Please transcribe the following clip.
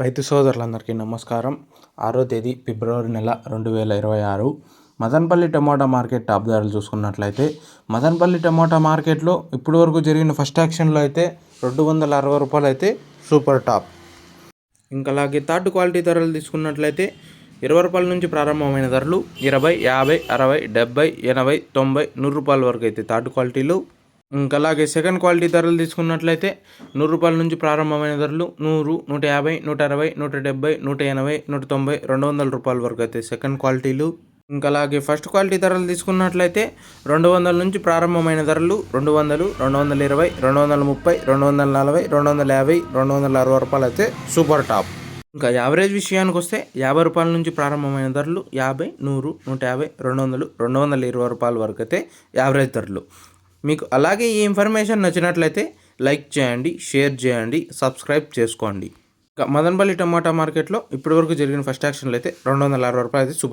రైతు సోదరులందరికీ నమస్కారం. ఆరో తేదీ ఫిబ్రవరి నెల రెండు వేల ఇరవై ఆరు. మదనపల్లి టమోటా మార్కెట్ టాప్ ధరలు చూసుకున్నట్లయితే మదనపల్లి టమోటా మార్కెట్లో ఇప్పటి వరకు జరిగిన ఫస్ట్ యాక్షన్లో అయితే రెండు వందల అరవై రూపాయలు అయితే సూపర్ టాప్. ఇంకా అలాగే థర్డ్ క్వాలిటీ ధరలు తీసుకున్నట్లయితే ఇరవై రూపాయల నుంచి ప్రారంభమైన ధరలు ఇరవై యాభై అరవై డెబ్బై ఎనభై తొంభై నూరు రూపాయల వరకు అయితే థర్డ్ క్వాలిటీలు ఇంకా అలాగే సెకండ్ క్వాలిటీ ధరలు తీసుకున్నట్లయితే నూరు రూపాయల నుంచి ప్రారంభమైన ధరలు నూరు నూట యాభై నూట అరవై నూట డెబ్బై నూట ఎనభై నూట తొంభై రెండు వందల రూపాయల వరకు అయితే సెకండ్ క్వాలిటీలు. ఇంకా అలాగే ఫస్ట్ క్వాలిటీ ధరలు తీసుకున్నట్లయితే రెండు వందల నుంచి ప్రారంభమైన ధరలు రెండు వందలు రెండు వందల ఇరవై రెండు వందల ముప్పై రెండు వందల నలభై రెండు వందల యాభై రెండు వందల అరవై రూపాయలు అయితే సూపర్ టాప్. ఇంకా యావరేజ్ విషయానికి వస్తే యాభై రూపాయల నుంచి ప్రారంభమైన ధరలు యాభై నూరు నూట యాభై రెండు వందలు రెండు వందల ఇరవై రూపాయల వరకు అయితే యావరేజ్ ధరలు. మీకు అలాగే ఈ ఇన్ఫర్మేషన్ నచ్చినట్లయితే లైక్ చేయండి షేర్ చేయండి సబ్స్క్రైబ్ చేసుకోండి. ఇంకా మదనపల్లి టమాటా మార్కెట్లో ఇప్పటివరకు జరిగిన ఫస్ట్ యాక్షన్లు అయితే రెండు వందల అరవై రూపాయలు అయితే సూపర్